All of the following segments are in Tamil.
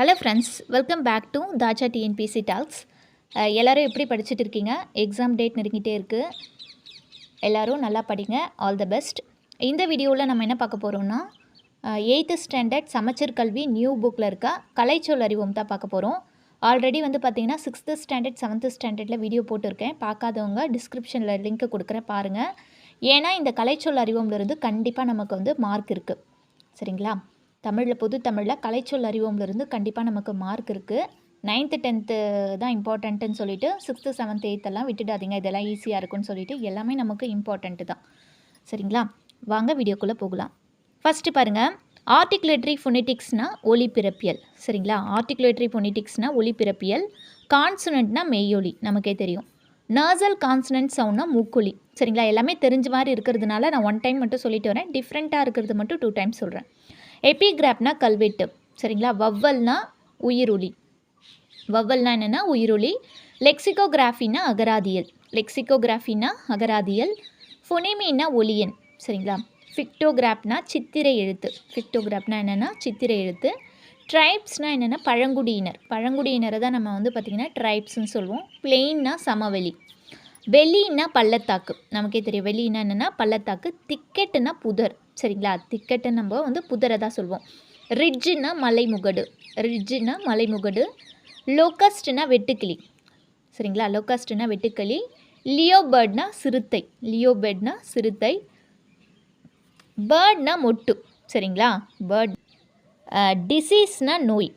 Hello friends welcome back to Thaaja TNPSC talks எல்லோரும் எப்படி படிச்சுட்டு இருக்கீங்க? எக்ஸாம் டேட் நெருங்கிட்டே இருக்குது எல்லோரும் நல்லா படிங்க. ஆல் த பெஸ்ட் இந்த வீடியோவில் நம்ம என்ன பார்க்க போகிறோம்னா எயித்து ஸ்டாண்டர்ட் சமச்சீர் கல்வி நியூ புக்கில் இருக்க கலைச்சொல் அறிவோம் தான் பார்க்க போகிறோம் ஆல்ரெடி வந்து பார்த்தீங்கன்னா சிக்ஸ்த்து ஸ்டாண்டர்ட் செவன்த்து ஸ்டாண்டர்டில் வீடியோ போட்டிருக்கேன். பார்க்காதவங்க டிஸ்கிரிப்ஷனில் லிங்க் கொடுக்குறேன் பாருங்கள் ஏன்னா இந்த கலைச்சொல் அறிவோம்லேருந்து கண்டிப்பாக நமக்கு வந்து மார்க் இருக்குது சரிங்களா? தமிழில் பொது தமிழில் கலைச்சொல் அறிவோம்லேருந்து கண்டிப்பாக நமக்கு மார்க் இருக்குது நைன்த்து டென்த்து தான் இம்பார்ட்டண்ட்டுன்னு சொல்லிட்டு சிக்ஸ்த்து செவன்த் எயித்தெல்லாம் விட்டுடாதீங்க. இதெல்லாம் ஈஸியாக இருக்குன்னு சொல்லிட்டு எல்லாமே நமக்கு இம்பார்ட்டண்ட்டு தான். சரிங்களா? வாங்க வீடியோக்குள்ளே போகலாம். ஃபஸ்ட்டு பாருங்கள் ஆர்டிகுலேட்டரி ஃபொனிட்டிக்ஸ்னால் ஒலிபிறப்பியல் சரிங்களா? ஆர்டிகுலேட்டரி ஃபொனிட்டிக்ஸ்னால் ஒலிபிறப்பியல் கான்சனண்ட்னா மெய்யொலி. நமக்கே தெரியும். நர்சல் கான்சனன்ட் சவுண்ட்னா மூக்கொலி. சரிங்களா? எல்லாமே தெரிஞ்ச மாதிரி இருக்கிறதுனால நான் ஒன் டைம் மட்டும் சொல்லிட்டு வரேன். டிஃப்ரெண்ட்டாக இருக்கிறது மட்டும் டூ டைம்ஸ் சொல்கிறேன் எபிகிராப்னா கல்வெட்டு. சரிங்களா? வவ்வல்னா உயிரொலி வவ்வல்னா என்னென்னா உயிரொலி லெக்சிகோகிராஃபினா அகராதியல். லெக்சிகோகிராஃபினா அகராதியல். ஃபொனிமின்னா ஒலியன். சரிங்களா? ஃபிக்டோகிராப்னா சித்திரை எழுத்து. ஃபிக்டோகிராப்னா என்னென்னா சித்திரை எழுத்து. ட்ரைப்ஸ்னால் என்னென்னா பழங்குடியினர். பழங்குடியினரை தான் நம்ம வந்து பார்த்திங்கன்னா ட்ரைப்ஸ்னு சொல்லுவோம். பிளெயின்னா சமவெளி. வெளின்னா பள்ளத்தாக்கு. நமக்கே தெரியும். வெளின்னா என்னென்னா பள்ளத்தாக்கு. திக்கெட்டுனா புதர். சரிங்களா? திக்கெட்டை நம்ம வந்து புதரை தான் சொல்லுவோம் ரிட்ஜுன்னா மலைமுகடு. ரிட்ஜுன்னா மலைமுகடு. லோக்கஸ்ட்னா வெட்டுக்கிளி. சரிங்களா? லோக்கஸ்ட்னா வெட்டுக்கிளி. லியோபேர்ட்னா சிறுத்தை. லியோபேர்ட்னா சிறுத்தை. பேர்ட்னா மொட்டு. சரிங்களா? பேர்ட். டிசீஸ்னா நோய்.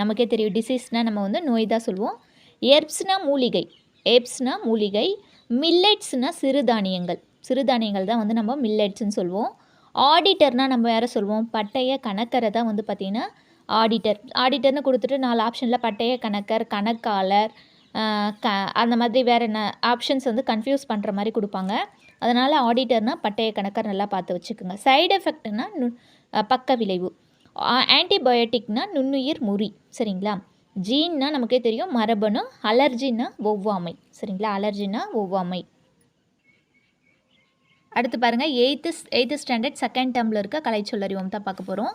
நமக்கே தெரியும் டிசீஸ்னால் நம்ம வந்து நோய் தான் சொல்லுவோம் எர்ப்ஸ்னா மூலிகை. எப்ஸ்னா மூலிகை. மில்லெட்ஸ்னால் சிறுதானியங்கள். சிறுதானியங்கள் தான் வந்து நம்ம மில்லெட்ஸ்ன்னு சொல்லுவோம் ஆடிட்டர்னால் நம்ம யாரை சொல்லுவோம். பட்டய கணக்கரை தான் வந்து பார்த்திங்கன்னா ஆடிட்டர் ஆடிட்டர்னு கொடுத்துட்டு நாலு ஆப்ஷனில் பட்டய கணக்கர் கணக்காளர் க அந்த மாதிரி வேறு என்ன ஆப்ஷன்ஸ் வந்து கன்ஃபியூஸ் பண்ணுற மாதிரி கொடுப்பாங்க. அதனால் ஆடிட்டர்னால் பட்டய கணக்கர் நல்லா பார்த்து வச்சுக்கோங்க. சைடு எஃபெக்ட்னா நு பக்க விளைவு. ஆன்டிபயோட்டிக்னால் நுண்ணுயிர் முறி சரிங்களா? ஜீன்னா நமக்கே தெரியும். மரபணு அலர்ஜின்னா ஒவ்வாமை சரிங்களா? அலர்ஜின்னா ஒவ்வாமை. அடுத்து பாருங்கள் எயித்து எயித்து ஸ்டாண்டர்ட் செகண்ட் டேர்மில் இருக்க கலைச்சொல்லறிவோம் தான் பார்க்க போகிறோம்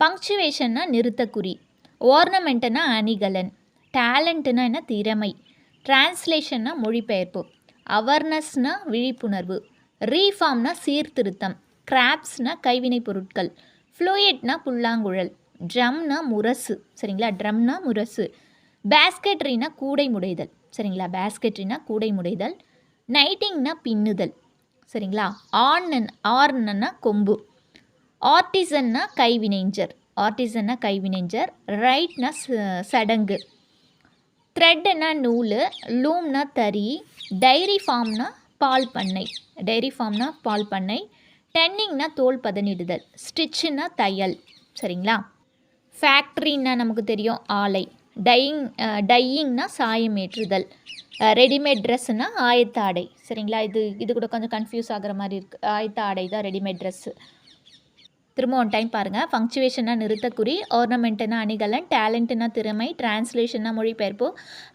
பங்க்சுவேஷன்னா நிறுத்தக்குறி ஓர்னமெண்ட்டுனா அணிகலன் டேலண்ட்டுனா என்ன? திறமை டிரான்ஸ்லேஷன்னா மொழிபெயர்ப்பு அவர்னஸ்னா விழிப்புணர்வு ரீஃபார்ம்னா சீர்திருத்தம் கிராப்ஸ்னா கைவினைப் பொருட்கள் ஃப்ளூயிட்னா புல்லாங்குழல் ட்ரம்னா முரசு சரிங்களா? ட்ரம்னா முரசு பேஸ்கெட்ரினா கூடை முடைதல் சரிங்களா? பேஸ்கெட்ரினா கூடை முடைதல் நைட்டிங்னா பின்னுதல் சரிங்களா? ஆர்னன் ஆர்னன்னா கொம்பு. ஆர்டிசன்னா கைவினைஞர் ஆர்டிசன்னா கைவினைஞர் ரைட்னா சடங்கு. த்ரெட்டுனா நூல். லூம்னா தறி. டைரி ஃபார்ம்னா பால் பண்ணை. டைரி ஃபார்ம்னா பால் பண்ணை. டென்னிங்னா தோல் பதனிடுதல். ஸ்டிச்சுன்னா தையல். சரிங்களா? ஃபேக்ட்ரின்னா நமக்கு தெரியும் ஆலை. டையிங் டையிங்னா சாயம் ஏற்றுதல். ரெடிமேட் ட்ரெஸ்ஸுனா ஆயத்த ஆடை. சரிங்களா? இது இது கூட கொஞ்சம் கன்ஃபியூஸ் ஆகிற மாதிரி இருக்குது ஆயத்த ஆடை தான் ரெடிமேட் ட்ரெஸ்ஸு திரும்ப ஒன் டைம் பாருங்கள் ஃபங்க்சுவேஷனா நிறுத்தக்குறி ஆர்னமெண்ட்டுனா அணிகலன் டேலண்ட்டுனா திறமை டிரான்ஸ்லேஷன்னா மொழிபெயர்ப்பு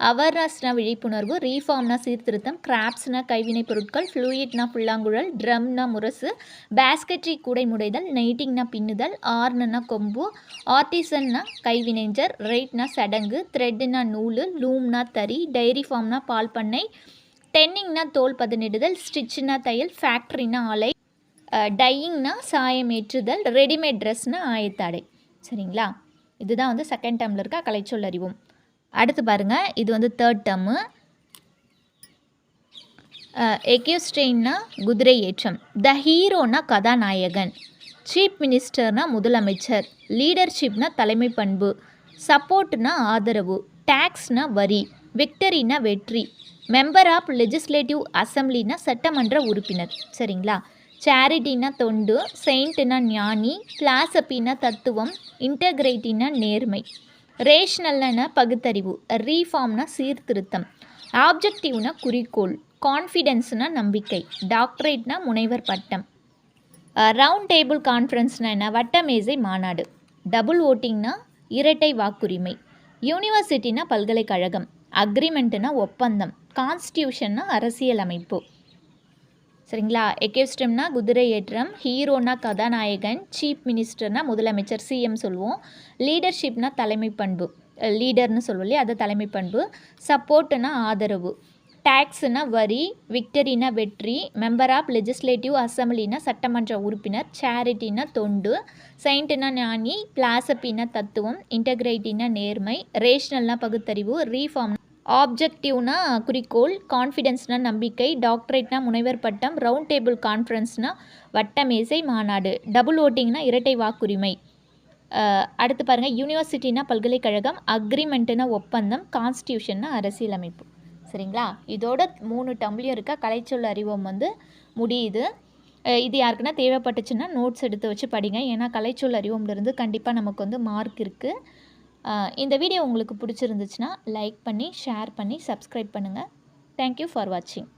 அவர்னஸ்னா விழிப்புணர்வு ரீஃபார்ம்னா சீர்திருத்தம் கிராப்ஸ்னா கைவினைப் பொருட்கள் ஃப்ளூயிட்னா புல்லாங்குழல் ட்ரம்னா முரசு பேஸ்கெட்ரி கூடை முடைதல் நெய்ட்டிங்னா பின்னுதல் ஆர்னா கொம்பு ஆர்டிசன்னா கைவினைஞர் ரைட்னா சடங்கு த்ரெட்டுனா நூல் லூம்னா தறி டைரி ஃபார்ம்னா பால் பண்ணை டென்னிங்னா தோல் பதனிடுதல் ஸ்டிச்சுனா தையல் ஃபேக்ட்ரினா ஆலை டையிங்னா சாயம் ஏற்றுதல் ரெடிமேட் ட்ரெஸ்னால் ஆயத்தாடை. சரிங்களா? இதுதான் வந்து செகண்ட் டேர்மில் இருக்க கலைச்சொல் அறிவும். அடுத்து பாருங்கள் இது வந்து தேர்ட் டேர்மு எக்யூஸ்டெயின்னா குதிரை ஏற்றம். த ஹீரோனா கதாநாயகன். சீஃப் மினிஸ்டர்னா முதலமைச்சர். லீடர்ஷிப்னா தலைமை பண்பு. சப்போர்ட்னா ஆதரவு. டேக்ஸ்னா வரி. விக்டரினா வெற்றி. மெம்பர் ஆஃப் லெஜிஸ்லேட்டிவ் அசம்பிளினா சட்டமன்ற உறுப்பினர். சரிங்களா? சேரிட்டினா தொண்டு செயின்ட்டுனா ஞானி கிளாசபினா தத்துவம் இன்டகிரேட்டினா நேர்மை. ரேஷ்னல்னா பகுத்தறிவு ரீஃபார்ம்னா சீர்திருத்தம். ஆப்ஜெக்டிவ்னா குறிக்கோள் கான்ஃபிடென்ஸ்னா நம்பிக்கை டாக்டரேட்னா முனைவர் பட்டம். ரவுண்ட் டேபிள் கான்ஃபரன்ஸ்னா என்ன? வட்டமேசை மாநாடு. டபுள் ஓட்டிங்னா இரட்டை வாக்குரிமை. யூனிவர்சிட்டினா பல்கலைக்கழகம் அக்ரிமெண்ட்டுனா ஒப்பந்தம் கான்ஸ்டியூஷன்னா அரசியல் அமைப்பு சரிங்களா? எக்கேஸ்டம்னா குதிரை ஏற்றம் ஹீரோனா கதாநாயகன் சீஃப் மினிஸ்டர்னா முதலமைச்சர் சிஎம் சொல்லுவோம். லீடர்ஷிப்னா தலைமை பண்பு. லீடர்னு சொல்லுவோம் இல்லையா? அது தலைமை பண்பு. சப்போர்ட்டுனா ஆதரவு. டேக்ஸுனா வரி விக்டரினா வெற்றி மெம்பர் ஆஃப் லெஜிஸ்லேட்டிவ் அசம்பிளினா சட்டமன்ற உறுப்பினர் சேரிட்டினா தொண்டு செயின்ட்னா ஞானி பிளாசபினா தத்துவம் இன்டகிரேட்டினா நேர்மை ரேஷனல்னா பகுத்தறிவு ரீஃபார்ம் ஆப்ஜெக்டிவ்னா குறிக்கோள் கான்ஃபிடென்ஸ்னால் நம்பிக்கை டாக்டரேட்னா முனைவர் பட்டம் ரவுண்ட் டேபிள் கான்ஃபரன்ஸ்னால் வட்டமேசை மாநாடு டபுள் ஓட்டிங்னா இரட்டை வாக்குரிமை. அடுத்து பாருங்கள் யூனிவர்சிட்டினா பல்கலைக்கழகம் அக்ரிமெண்ட்டுனா ஒப்பந்தம் கான்ஸ்டியூஷன்னா அரசியலமைப்பு. சரிங்களா? இதோட மூணு டம்ளையும் இருக்க? கலைச்சொல் அறிவம் வந்து முடியுது. இது யாருக்குன்னா தேவைப்பட்டுச்சுன்னா நோட்ஸ் எடுத்து வச்சு படிங்க. ஏன்னா கலைச்சொல் அறிவம்லேருந்து கண்டிப்பாக நமக்கு வந்து மார்க் இருக்குது இந்த வீடியோ உங்களுக்கு பிடிச்சிருந்துச்சுன்னா லைக் பண்ணி ஷேர் பண்ணி சப்ஸ்கிரைப் பண்ணுங்கள் தேங்க்யூ ஃபார் வாட்சிங்